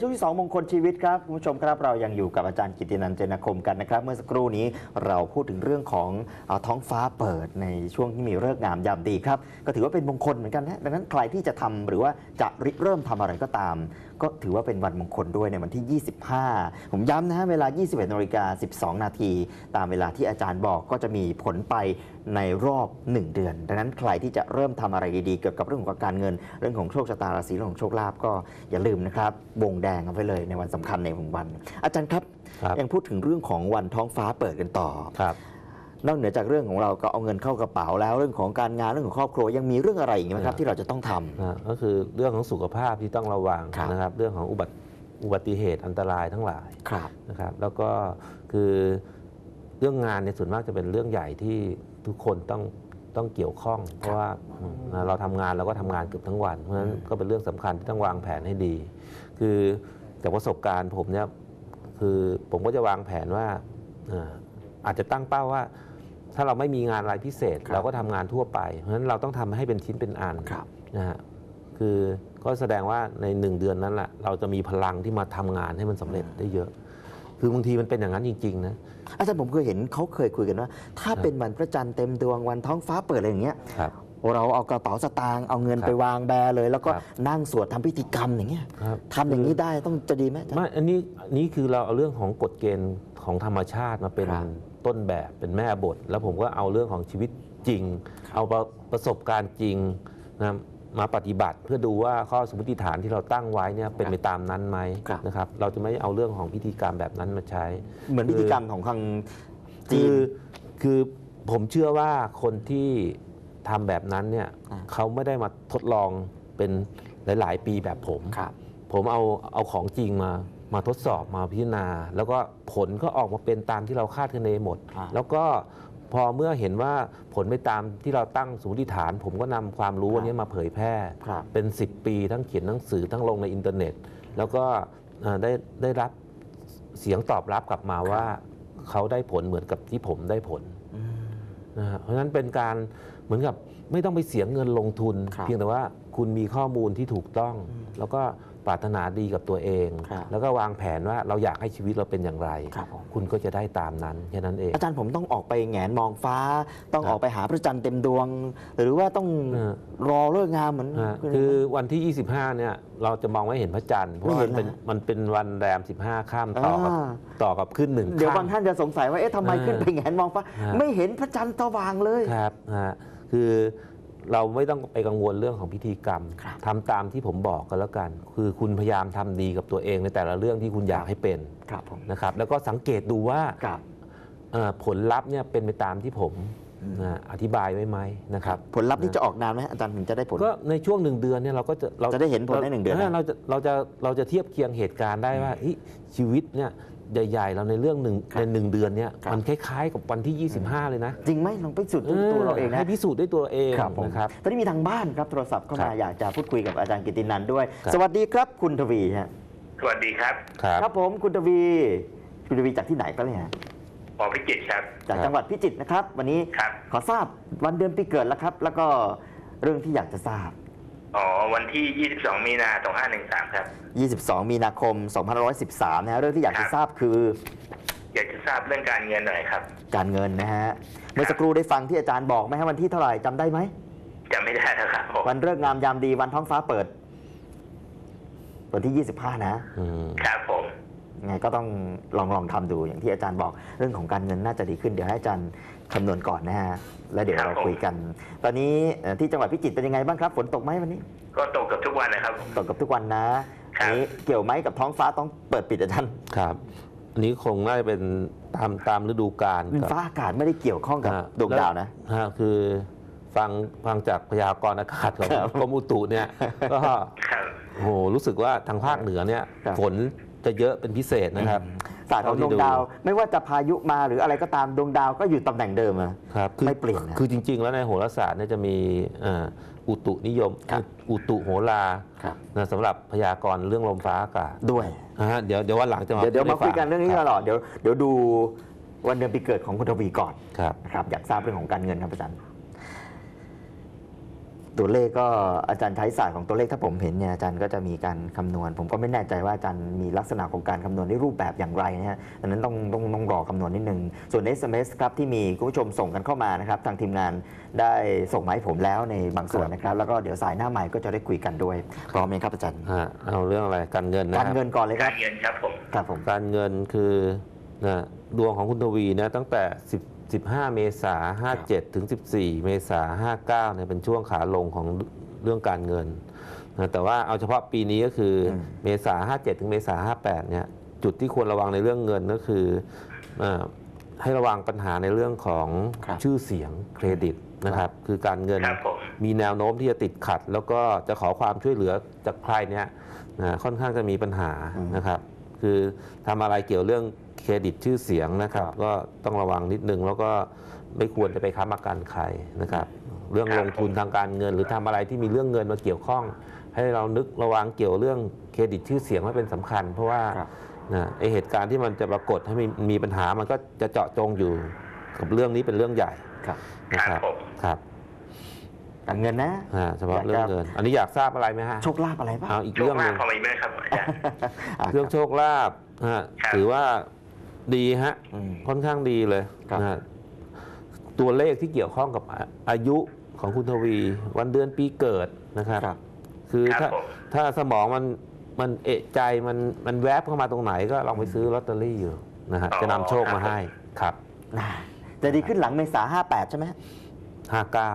ช่วงที่ 2 มงคลชีวิตครับคุณผู้ชมครับเรายังอยู่กับอาจารย์กิตินันเจนคมกันนะครับ เมื่อสักครู่นี้เราพูดถึงเรื่องของเอท้องฟ้าเปิดในช่วงที่มีฤกษ์งามยามดีครับ ก็ถือว่าเป็นมงคลเหมือนกันนะดังนั้นใครที่จะทำหรือว่าจะริเริ่มทำอะไรก็ตามก็ถือว่าเป็นวันมงคลด้วยในวันที่ 25 ผมย้ำนะฮะเวลา 21นาฬิกา12 นาที ตามเวลาที่อาจารย์บอกก็จะมีผลไปในรอบ 1 เดือน ดังนั้นใครที่จะเริ่มทำอะไรดีๆ เกี่ยวกับเรื่องของการเงิน เรื่องของโชคชะตาราศีเรื่องของโชคลาภก็อย่าลืมนะครับวงแดงเอาไว้เลยในวันสำคัญในวัน อาจารย์ครับครับยังพูดถึงเรื่องของวันท้องฟ้าเปิดกันต่อครับ นอกเหนือจากเรื่องของเราก็เอาเงินเข้ากระเป๋าแล้วเรื่องของการงานเรื่องของครอบครัวยังมีเรื่องอะไรอีกไหมครับครับที่เราจะต้องทำนะก็คือเรื่องของสุขภาพที่ต้องระวังครับนะครับ เรื่องของอุบัติอุบัติเหตุอันตรายทั้งหลายครับ นะครับ แล้วก็คือเรื่องงานในยส่วนมากจะเป็นเรื่องใหญ่ที่ทุกคนต้องต้องเกี่ยวข้อง เพราะว่าอืมเราทำงานเราก็ทำงานเกือบทั้งวัน เพราะฉะนั้นก็เป็นเรื่องสำคัญที่ต้องวางแผนให้ดี คือจากประสบการณ์ผมเนี่ยคือผมก็จะวางแผนว่าอ่าอาจจะตั้งเป้าว่า ถ้าเราไม่มีงานอะไรพิเศษครับเราก็ทำงานทั่วไป เพราะฉะนั้นเราต้องทำให้เป็นชิ้นเป็นอันครับนะฮะคือก็แสดงว่าในหนึ่งเดือนนั้นแหละเราจะมีพลังที่มาทำงานให้มันสำเร็จได้เยอะ คือบางทีมันเป็นอย่างนั้นจริงๆนะอาจารย์ผมเคยเห็นเขาเคยคุยกันว่า ถ้าเป็นวันพระจันทร์เต็มดวงวันท้องฟ้าเปิดอะไรอย่างเงี้ยครับเราเอากระเป๋าสตางค์เอาเงินครับไปวางแบเลย แล้วก็ครับนั่งสวดทำพิธีกรรมอย่างเงี้ยครับทำอย่างนี้ได้ต้องจะดีไหมอาจารย์ไม่อันนี้อันนี้คือเราเอาเรื่องของกฎเกณฑ์ของธรรมชาติมาเป็นครับ ต้นแบบเป็นแม่บท แล้วผมก็เอาเรื่องของชีวิตจริง เอาประประสบการณ์จริงนะมาปฏิบัติเพื่อดูว่าข้อสมมติฐานที่เราตั้งไว้เนี่ยเป็นไปตามนั้นไหมครับนะครับเราจะไม่เอาเรื่องของพิธีกรรมแบบนั้นมาใช้ เหมือนพิธีกรรมของทางจีคืนอคือผมเชื่อว่าคนที่ทำแบบนั้นเนี่ยอ่าเขาไม่ได้มาทดลองเป็นหลาย ๆ ปีแบบผมครับผมเอาเอาของจริงมา มาทดสอบมาพิจารณา แล้วก็ผลก็ออกมาเป็นตามที่เราคาดคะเนหมด อ่า แล้วก็พอเมื่อเห็นว่าผลไปตามที่เราตั้งสมมติฐาน ผมก็นำความรู้ครับอันนี้มาเผยแพร่ ครับ เป็น 10 ปีทั้งเขียนหนังสือทั้งลงในอินเทอร์เน็ต แล้วก็เอ่อได้ได้รับเสียงตอบรับกลับมาว่าเขาได้ผลเหมือนกับที่ผมได้ผลอืม นะฮะเพราะฉะนั้นเป็นการเหมือนกับไม่ต้องไปเสียเงินลงทุน ครับเพียงแต่ว่าคุณมีข้อมูลที่ถูกต้องอืมแล้วก็ ปรารถนาดีกับตัวเอง ครับแล้วก็วางแผนว่าเราอยากให้ชีวิตเราเป็นอย่างไร ครับผม คุณก็จะได้ตามนั้นแค่นั้นเอง อาจารย์ผมต้องออกไปแหงนมองฟ้า ต้องครับออกไปหาพระจันทร์เต็มดวง หรือว่าต้องเออรอเลิกงามเหมือนฮะคือวันที่ 25 เนี่ยเราจะมองไม่เห็นพระจันทร์เพราะไม่ว่าเห็มันนเป็นนะมันเป็นวันแรม 15 ข้ามต่อกับอ่า ต่อกับขึ้นหนึ่งเดี๋ยวบางค่ำท่านจะสงสัยว่าเอ๊ะทำไมอ่าขึ้นไปแหงนมองฟ้า ฮะ ไม่เห็นพระจันทร์สว่างเลย ครับฮะคือ เราไม่ต้องไปกังวลเรื่องของพิธีกรรมครับทำตามที่ผมบอกกันแล้วกัน คือคุณพยายามทำดีกับตัวเองในแต่ละเรื่องที่คุณอยากให้เป็นครับผมนะครับ แล้วก็สังเกตดูว่าครับเอ่อผลลัพธ์เนี่ยเป็นไปตามที่ผมอืมนะอธิบายไว้ไหมนะครับ ผลลัพธ์นี่จะออกนานไหมอาจารย์ถึงจะได้ผลก็ในช่วงหนึ่งเดือนเนี่ยเราก็จะเราจะได้เห็นผลในหนึ่งเดือนนะเราจะเราจะเราจะเทียบเคียงเหตุการณ์ได้ว่าเฮ้ยชีวิตเนี่ย ใหญ่ ๆ เราในเรื่องหนึ่งครับในหนึ่งเดือนเนี่ยครับ มันคล้ายๆ กับวันที่ 25 เลยนะจริงไหมลองไปสุดด้วยตัวเราเองนะให้พิสูจน์ด้วยตัวเองครับผมนะครับ ตอนนี้มีทางบ้านครับโทรศัพท์เข้าครัมาบอยากจะพูดคุยกับอาจารย์กิตินันท์ด้วย ครับ สวัสดีครับคุณทวีฮะสวัสดีครับครับ ครับผมคุณทวี คุณทวีจากที่ไหนครับเนี่ยหมอพิจิตรครับ จากครับ จังหวัดพิจิตรนะครับ วันนี้ครับ ขอทราบวันเดือนปีเกิดแล้วครับ แล้วก็เรื่องที่อยากจะทราบ อ๋อวันที่ 22 มีนา2513 ครับ 22 มีนาคม 2513 นะฮะเรื่องที่อยากครัจะบทราบคือ อยากจะทราบเรื่องการเงินหน่อยครับ การเงินนะฮะ เมื่อสักครู่ได้ฟังที่อาจารย์บอกไหมฮะวันที่เท่าไหร่จำได้ไหมจำไม่ได้แล้วครับผมวันเลิกษ์งามยามดีวันท้องฟ้าเปิด วันที่ 25 นะอืมครับผมยังไงก็ต้องลองลองทำดูอย่างที่อาจารย์บอกเรื่องของการเงินน่าจะดีขึ้นเดี๋ยวให้อาจารย์ คำนวณก่อนนะฮะ แล้วเดี๋ยวเราคุยกัน ตอนนี้เอ่อที่จังหวัดพิจิตรเป็นยังไงบ้างครับ ฝนตกไหมวันนี้ ก็ตกกับทุกวันนะครับ ตกกับทุกวันนะครับ อันนี้เกี่ยวไหมกับท้องฟ้าต้องเปิดปิดอาจารย์ครับ อันนี้คงน่าจะเป็นตามตามฤดูกาลดินกับ ฟ้าอากาศไม่ได้เกี่ยวข้องกับฮะดวงดาวนะ ฮะคือฟังฟังจากพยากรณ์อากาศของครับกรมอุตุเนี่ย ก็ครับ โหรู้สึกว่าทางภาคเหนือเนี่ยครับฝนจะเยอะเป็นพิเศษนะครับ ศาสตร์ของดวงดาว ไม่ว่าจะพายุมาหรืออะไรก็ตามดวงดาวก็อยู่ตำแหน่งเดิมอะครับคือไม่เปลี่ยนนะ คือจริง ๆ แล้วในโหราศาสตร์เนี่ยจะมีเอ่ออุตุนิยมครับอุตุโหราครับ นะสำหรับพยากรณ์เรื่องลมฟ้าอากาศด้วย นะฮะเดี๋ยวเดี๋ยววันหลังจะมาเดี๋ยวเดี๋ยวมาพูคุยให้ฟักันเรื่องนี้ตลอดเดี๋ยวเดี๋ยวดูวันเดือนปีเกิดของคุณทวีก่อนครับ นะครับอยากทราบเรื่องของการเงินครับอาจารย์ ตัวเลขก็อาจารย์ใช้ศาสตร์ของตัวเลขถ้าผมเห็นเนี่ยอาจารย์ก็จะมีการคำนวณ ผมก็ไม่แน่ใจว่าอาจารย์มีลักษณะของการคำนวณในรูปแบบอย่างไรนะฮะดังนั้นต้องต้องต้องรอคำนวณนิดนึง ส่วน SMS ครับที่มีคุณผู้ชมส่งกันเข้ามานะครับทางทีมงานได้ส่งมาให้ผมแล้วในบางส่วนนะครับ แล้วก็เดี๋ยวสายหน้าใหม่ก็จะได้คุยกันด้วยพร้อมไหมครับอาจารย์ฮะเอาเรื่องอะไรการเงินนะการครับเงินก่อนเลยคการัรบเงินครับผม ครับผม การเงินคือนะดวงของคุณทวีนะตั้งแต่10 15 เมษา57 ถึง 14 เมษา59เนี่ยเป็นช่วงขาลงของเรื่องการเงินนะแต่ว่าเอาเฉพาะปีนี้ก็คืออมเมษา57 ถึงเมษา58เนี่ยจุดที่ควรระวังในเรื่องเงินก็คืออาให้ระวังปัญหาในเรื่องของครับชื่อเสียงเครดิตนะครับ คือการเงินครับผมมีแนวโน้มที่จะติดขัด แล้วก็จะขอความช่วยเหลือจากใครเนี่ยนะค่อนข้างจะมีปัญหาอืมนะครับ คือทำอะไรเกี่ยวเรื่องเครดิตชื่อเสียงนะครับครับ ก็ต้องระวังนิดนึงแล้วก็ไม่ควรจะไปค้ำประกันใครนะครับ เรื่องครับลงทุนทางการเงิน หรือทำอะไรที่มีเรื่องเงินมาเกี่ยวข้อง ให้เรานึกระวังเกี่ยวเรื่องเครดิตชื่อเสียงไว้เป็นสำคัญ เพราะว่าครับนะไอเหตุการณ์ที่มันจะปรากฏให้มีมีปัญหามันก็จะเจาะจงอยู่กับเรื่องนี้เป็นเรื่องใหญ่ครับนะครับครับผมครับ การเงินนะอ่าเฉพาะเรื่องเงิน อันนี้อยากทราบอะไรไหมฮะ โชคลาภอะไรบ้างเอาอีกโชเรื่คองหลานึ่ภงพอมีไหมครับอาจารย์ะเรื่องโชคลาภนะฮะครับ ถือว่าดีฮะ อืม ค่อนข้างดีเลยครับ นะฮะตัวเลขที่เกี่ยวข้องกับอาอายุของคุณทวี วันเดือนปีเกิดนะครับ ครับ คือครับถ้าผม ถ้าสมองมันมันเอะใจมันมันแวบเข้ามาตรงไหนก็ลองไปซื้อลอตเตอรี่อยู่นะฮะอ๋อจะนำโชคมาให้ครับน่าจะดีขึ้นหลังเมษา58 ใช่ไหม ห้าเก้า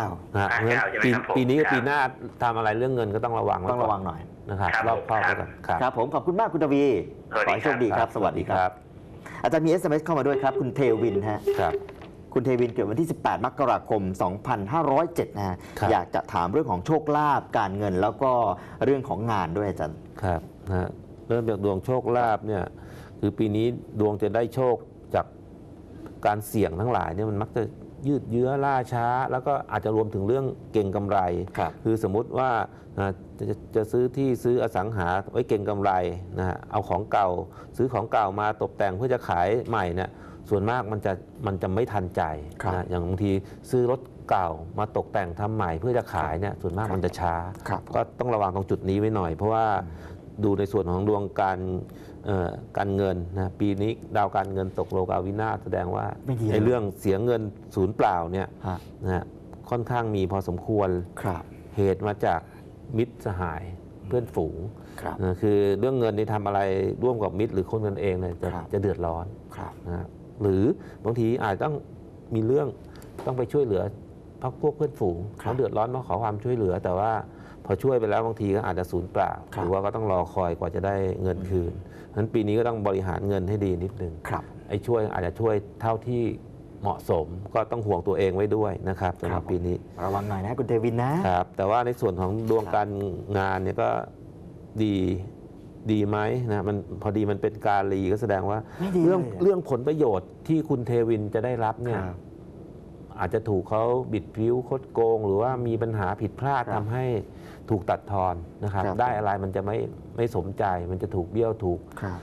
59 นะฮะเพราะฉะนั้น59ใช่ไหมปีครับผมปีนี้กับครับ ปีหน้าทำอะไรเรื่องเงินก็ต้องระวังไต้องระวังหน่อย นะครับครับรอบคอบครัไว้บก่อนครับ ครับผมขอบคุณมากคุณทวีสวัสขดีอให้โชคดีครับ สวัสดีครับ อาจารย์มี SMS เข้ามาด้วยครับ คุณเทวินฮะ ครับ คุณเทวินเกิดวันที่ 18 มกราคม 2507 นะฮะ ครับ อยากจะถามเรื่องของโชคลาภ การเงิน แล้วก็เรื่องของงานด้วยอาจารย์ ครับนะฮะเริ่มจากดวงโชคลาภเนี่ยคือปีนี้ดวงจะได้โชคจากการเสี่ยงทั้งหลายเนี่ยมันมักจะ ยืดเยื้อล่าช้า แล้วก็อาจจะรวมถึงเรื่องเก่งกำไรครับคือสมมุติว่านะจะจะจะซื้อที่ซื้ออสังหาไว้เก่งกำไรนะฮะเอาของเก่า ซื้อของเก่ามาตกแต่งเพื่อจะขายใหม่เนี่ยส่วนมากมันจะมันจะไม่ทันใจครับนะอย่างบางทีซื้อรถเก่ามาตกแต่งทำใหม่เพื่อจะขายเนี่ยส่วนมากมันจะช้าครับก็ต้องระวังตรงจุดนี้ไว้หน่อย เพราะว่าดูในส่วนของดวงการเอ่อ การเงินนะปีนี้ดาวการเงินตกโลกาวินาศแสดงว่าไม่ดีเลยในเรื่องเสียเงินศูนย์เปล่าเนี่ยฮะนะฮะค่อนข้างมีพอสมควรครับเหตุมาจากมิตรสหายเพื่อนฝูงครับนะคือเรื่องเงินนี่ทำอะไรร่วมกับมิตรหรือคนกันเองเนี่ยจะครับจะเดือดร้อนครับนะฮะหรือบางทีอาจต้องมีเรื่องต้องไปช่วยเหลือพักพวกเพื่อนฝูงครับเขาเดือดร้อนมาขอความช่วยเหลือ แต่ว่าพอช่วยไปแล้วบางทีก็อาจจะสูญเปล่าครับหรือว่าก็ต้องรอคอยกว่าจะได้เงินคืนฉะ นั้นปีนี้ก็ต้องบริหารเงินให้ดีนิดนึงครับไอ้ช่วยอาจจะช่วยเท่าที่เหมาะสมก็ต้องห่วงตัวเองไว้ด้วยนะครับสำหครัรับบปีนี้ระวังหน่อยนะคุณเทวินนะครับแต่ว่าในส่วนของดวงครับการงานเนี่ยก็ดีดีไหมนะมันพอดีมันเป็นการลีก็แสดงว่าไม่ดีเรื่องเลยอะเรื่องผลประโยชน์ที่คุณเทวินจะได้รับเนี่ยครับอาจจะถูกเขาบิดพริ้วคดโกง หรือว่ามีปัญหาผิดพลาดครับทำให้ถูกตัดทอนนะครับครับ ได้อะไรมันจะไม่ ไม่สมใจมันจะถูกเบี้ยวถูกครับ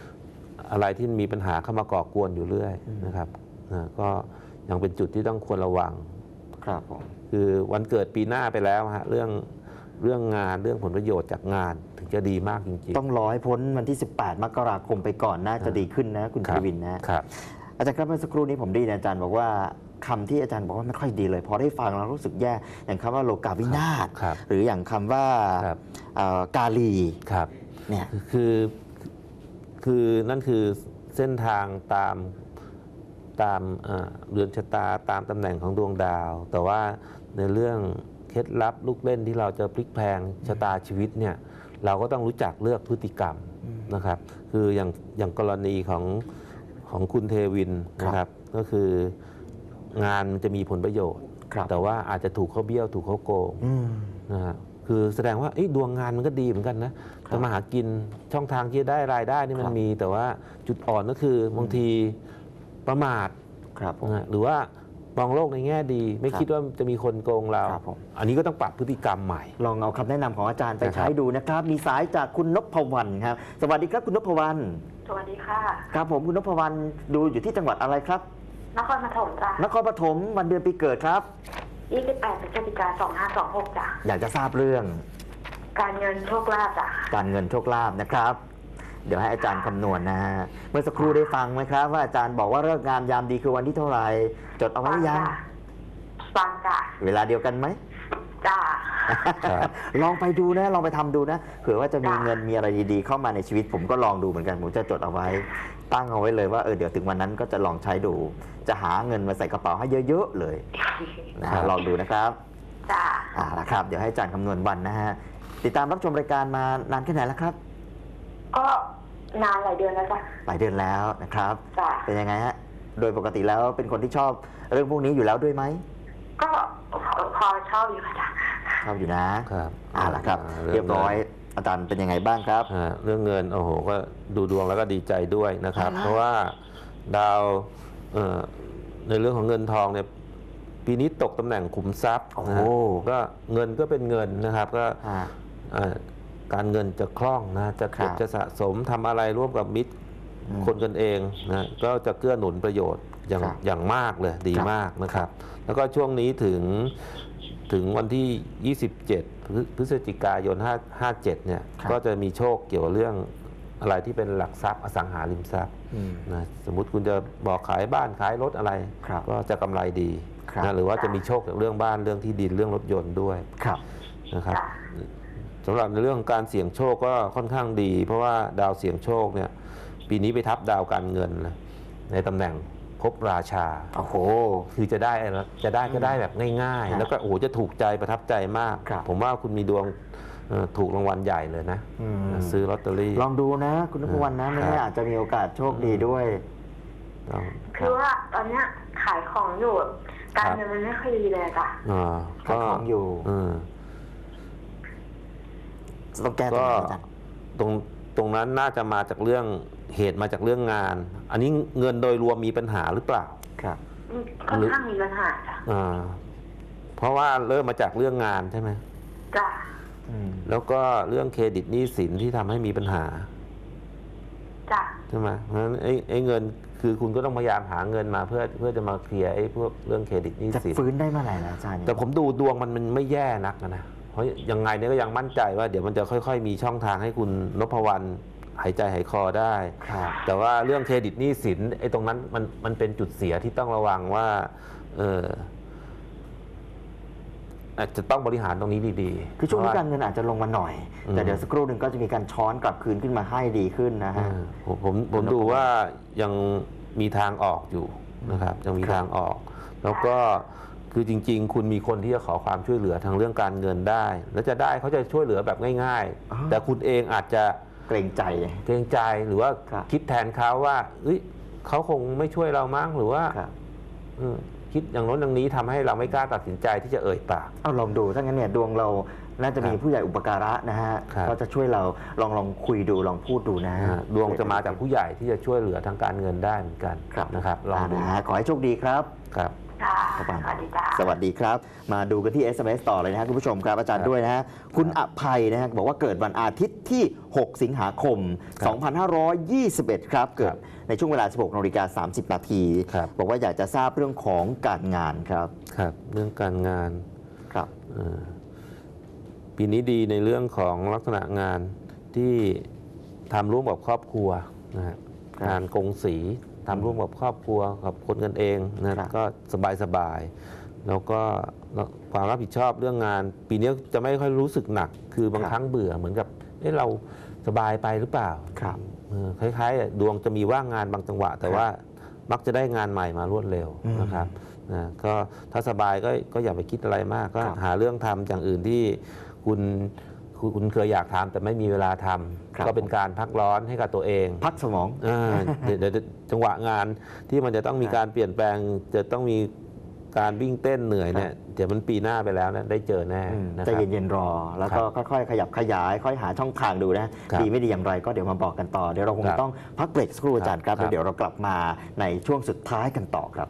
อะไรที่มีปัญหาเข้ามาก่อกวนอยู่เรื่อยอืมนะครับนะก็ยังเป็นจุดที่ต้องควรระวังครับผมคือวันเกิดปีหน้าไปแล้วฮะเรื่องเรื่องงานเรื่องผลประโยชน์จากงานถึงจะดีมากจริงๆ ต้องรอให้พ้นวันที่ 18 มกราคมไปก่อนน่าจะดีขึ้นนะคุณคเทรับวินนะครับอาจารย์ครับเมื่อสักครู่นี้ผมได้ยินอาจารย์บอกว่าคำที่อาจารย์บอกว่าไม่ค่อยดีเลยพอได้ฟังแล้วรู้สึกแย่อย่างคำว่าโลกาวินาศครับหรืออย่างคำว่าครับเอ่อกาลีครับ เนี่ย คือคือนั่นคือเส้นทางตามตามเอ่อเรือนชะตาตามตำแหน่งของดวงดาว แต่ว่าในเรื่องเคล็ดลับลูกเล่นที่เราจะพลิกแพลงชะตาชีวิตเนี่ยเราก็ต้องรู้จักเลือกพฤติกรรมอืมนะครับ คืออย่างอย่างกรณีของของคุณเทวินนะครับ ก็คืองานมันจะมีผลประโยชน์ครับแต่ว่าอาจจะถูกเขาเบี้ยวถูกเขาโกงอืมนะฮะ คือแสดงว่าเอ๊ะดวงงานมันก็ดีเหมือนกันนะครับทำมาหากินช่องทางที่จะได้รายได้นี่มัคนรับมี แต่ว่าจุดอ่อนก็คือบางทีประมาทครับผมนะฮะหรือว่ามองโลกในแง่ดี ไม่ครับคิดว่าจะมีคนโกงเราครับผมอันนี้ก็ต้องปรับพฤติกรรมใหม่ ลองเอาคำแนะนำของอาจารย์ไปนะครับใช้ดูนะครับ มีสายจากคุณนพวรรณครับ สวัสดีครับคุณนพวรรณสวัสดีค่ะ ครับผมคุณนพวรรณดูอยู่ที่จังหวัดอะไรครับ นครปฐมจ้ะนครปฐมวันเดือนปีเกิดครับ 28พฤศจิกา2526จ้ะอยากจะทราบเรื่องการเงินโชคลาภจ้ะการเงินโชคลาภนะครับ เดี๋ยวให้อาจารย์คำนวณนะฮะเมื่อสักครู่ได้ฟังไหมครับ ว่าอาจารย์บอกว่าเลิกษ์งามยามดีคือวันที่เท่าไหร่จดเอาไว้หรือยังฟังจ้ะเวลาเดียวกันไหมจ้ะครับ ลองไปดูนะลองไปทำดูนะเผื่อว่าจะมีจ้ะเงินมีอะไรดีๆ เข้ามาในชีวิต ผมก็ลองดูเหมือนกันผมจะจดเอาไว้ ตั้งเอาไว้เลยว่าเออเดี๋ยวถึงวันนั้นก็จะลองใช้ดู จะหาเงินมาใส่กระเป๋าให้เยอะๆเลยนะครับลองดูนะครับจ้ะอ่าละครับ เดี๋ยวให้อาจารย์คำนวณวันนะฮะติดตามรับชมรายการมานานแค่ไหนแล้วครับ ก็นานหลายเดือนแล้วจ้ะหลายเดือนแล้วนะครับ จ้ะเป็นยังไงฮะ โดยปกติแล้วเป็นคนที่ชอบเรื่องพวกนี้อยู่แล้วด้วยไหมก็พอชอบอยู่ค่ะจ้ะ ชอบอยู่นะครับอ่าละครับาเรียบร้อยอาจารย์เป็นยังไงบ้างครับอ่าเรื่องเงินโอ้โหก็ดูดวงแล้วก็ดีใจด้วยนะครับเอาละเพราะว่าดาวเอ่อในเรื่องของเงินทองเนี่ยปีนี้ตกตำแหน่งขุมทรัพย์โอ้นะโหฮะก็เงินก็เป็นเงินนะครับก็อ่าอ่าการเงินจะคล่องนะจะครัเก็บบจะสะสมทำอะไรร่วมกับมิตรอืมคนกันเองนะก็จะเกื้อหนุนประโยชน์อย่างครับอย่างมากเลยดีครับมากนะครับ แล้วก็ช่วงนี้ถึง ถึงวันที่ 27 พฤพฤศจิกายน5 57เนี่ยครับก็จะมีโชคเกี่ยวกับเรื่องอะไรที่เป็นหลักทรัพย์อสังหาริมทรัพย์อืมนะสมมติคุณจะบอกขายบ้านขายรถอะไรครับก็จะกำไรดีครับนะหรือว่าจะมีโชคจากเรื่องบ้านเรื่องที่ดินเรื่องรถยนต์ด้วยครับนะครับจ้ะสำหรับในเรื่องของการเสี่ยงโชคก็ค่อนข้างดี เพราะว่าดาวเสี่ยงโชคเนี่ยปีนี้ไปทับดาวการเงินนะในตำแหน่ง ภพราชา โอ้โห คือจะได้อะไรจะได้ก็ได้แบบง่ายครับๆแล้วก็โอ้โหจะถูกใจประทับใจมาก ครับ ผมว่าคุณมีดวงเอ่อถูกรางวัลใหญ่เลยนะ อืมซื้อลอตเตอรี่ ลองดูนะ คุณนพวรรณนะไม่ครับแน่อาจจะมีโอกาสโชคดีด้วยต้องคือว่าตอนเนี้ยขายของอยู่การครับเงินมันไม่ค่อยดีเลยจ้ะ อ่าขายของอยู่ เออ ต้องแก้ตรงก็ไหนอาจารย์ ตรง ตรงนั้นน่าจะมาจากเรื่องเหตุมาจากเรื่องงาน อันนี้เงินโดยรวมมีปัญหาหรือเปล่า ครับค่อนข้างมีปัญหาจ้ะอ่าเพราะว่าเริ่มมาจากเรื่องงานใช่ไหมจ้ะอืมแล้วก็เรื่องเครดิตหนี้สินที่ทำให้มีปัญหาจ้ะใช่ไหมเพราะฉะนั้นไอ้ไอ้เงินคือคุณก็ต้องพยายามหาเงินมาเพื่อเพื่อจะมาเคลียร์ไอ้พวกเรื่องเครดิตหนี้จะสินฟื้นได้เมื่อไหร่นะอาจารย์แต่ผมดูดวงมันมันไม่แย่นักนะเพ ราะยังไงเนี่ยก็ยังมั่นใจว่าเดี๋ยวมันจะค่อยๆ มีช่องทางให้คุณนพวรรณหายใจหายคอได้ ครับแต่ว่าเรื่องเครดิตหนี้สินไอ้ตรงนั้นมันมันเป็นจุดเสียที่ต้องระวังว่า เอออาจจะต้องบริหารตรงนี้ดีๆคือช่วงนี้เพการระเงินอาจจะลงมาหน่อย อืม แต่เดี๋ยวสักครู่หนึ่งก็จะมีการช้อนกลับคืนขึ้นมาให้ดีขึ้นนะอ่าฮะผมผมผมดูว่ายังมีทางออกอยู่นะครับ ยังมีครับ ทางออก แล้วก็ คือจริง ๆ คุณมีคนที่จะขอความช่วยเหลือทางเรื่องการเงินได้ แล้วจะได้เขาจะช่วยเหลือแบบง่าย อ๋อ ๆ แต่คุณเองอาจจะเกรงใจ เกรงใจหรือว่าครับ คิดแทนเขาว่าเอ้ยเขาคงไม่ช่วยเรามั้งหรือว่าครับเออคิดอย่างโน้นอย่างนี้ทำให้เราไม่กล้าตัดสินใจที่จะเอ่ยปาก เอาลองดูถ้างั้นเนี่ยดวงเราน่าจะมีครับผู้ใหญ่อุปการะนะฮะครับ เขาจะช่วยเราลองลองคุยดูลองพูดดูนะนะฮะดวงจะมาจากผู้ใหญ่ที่จะช่วยเหลือทางการเงินได้เหมือนกันครับ นะครับลองดูนะฮะขอให้โชคดีครับ ครับ จ้ะครับสวัสดีจ้ะสวัสดีครับ มาดูกันที่ SMS ต่อเลยนะฮะคุณผู้ชมครับอาจารย์ครับด้วยนะฮะคุณอภัยนะฮะบอกว่าเกิดวันอาทิตย์ที่ 6 สิงหาคมครับ2521 ครับ เกิดในช่วงเวลา 16นาฬิกา30 นาทีครับบอกว่าอยากจะทราบเรื่องของการงานครับครับ เรื่องการงานครับเอ่อปีนี้ดีในเรื่องของลักษณะงานที่ทำร่วมกับครอบครัวนะฮะครับงานกงสี ทำร่วมกับครอบครัวกับคนกันเองนะครับก็สบายสบายๆแล้วก็ความรับผิดชอบเรื่องงาน ปีนี้จะไม่ค่อยรู้สึกหนัก คือบางครับครั้งเบื่อเหมือนกับเอ๊ะเราสบายไปหรือเปล่าครับเออคล้ายๆ ดวงจะมีว่างงานบางจังหวะ แต่ว่ามักจะได้งานใหม่มารวดเร็วอืมนะครับนะก็ถ้าสบายก็ก็อย่าไปคิดอะไรมาก ก็ครับหาเรื่องทำอย่างอื่นที่คุณ คุณคุณเคยอยากทำแต่ไม่มีเวลาทำครับก็เป็นการพักร้อนให้กับตัวเองพักสมอง อ่าเดี๋ยวเดี๋ยวเดี๋ยวจังหวะงานที่มันจะต้องมีครับการเปลี่ยนแปลง จะต้องมีการวิ่งเต้นเหนื่อยเนี่ยเดี๋ยวมันปีหน้าไปแล้วนะได้เจอแน่อืมนะใจครับ เย็นๆรอ แล้วก็ค่อยๆ ขยับขยาย ค่อยหาช่องทางดูนะ ครับดีไม่ดีอย่างไรก็เดี๋ยวมาบอกกันต่อ เดี๋ยวเราคงครับต้องพักเบรกสักครู่อาจารย์ครับครับ แล้วเดี๋ยวเรากลับมาในช่วงสุดท้ายกันต่อครับ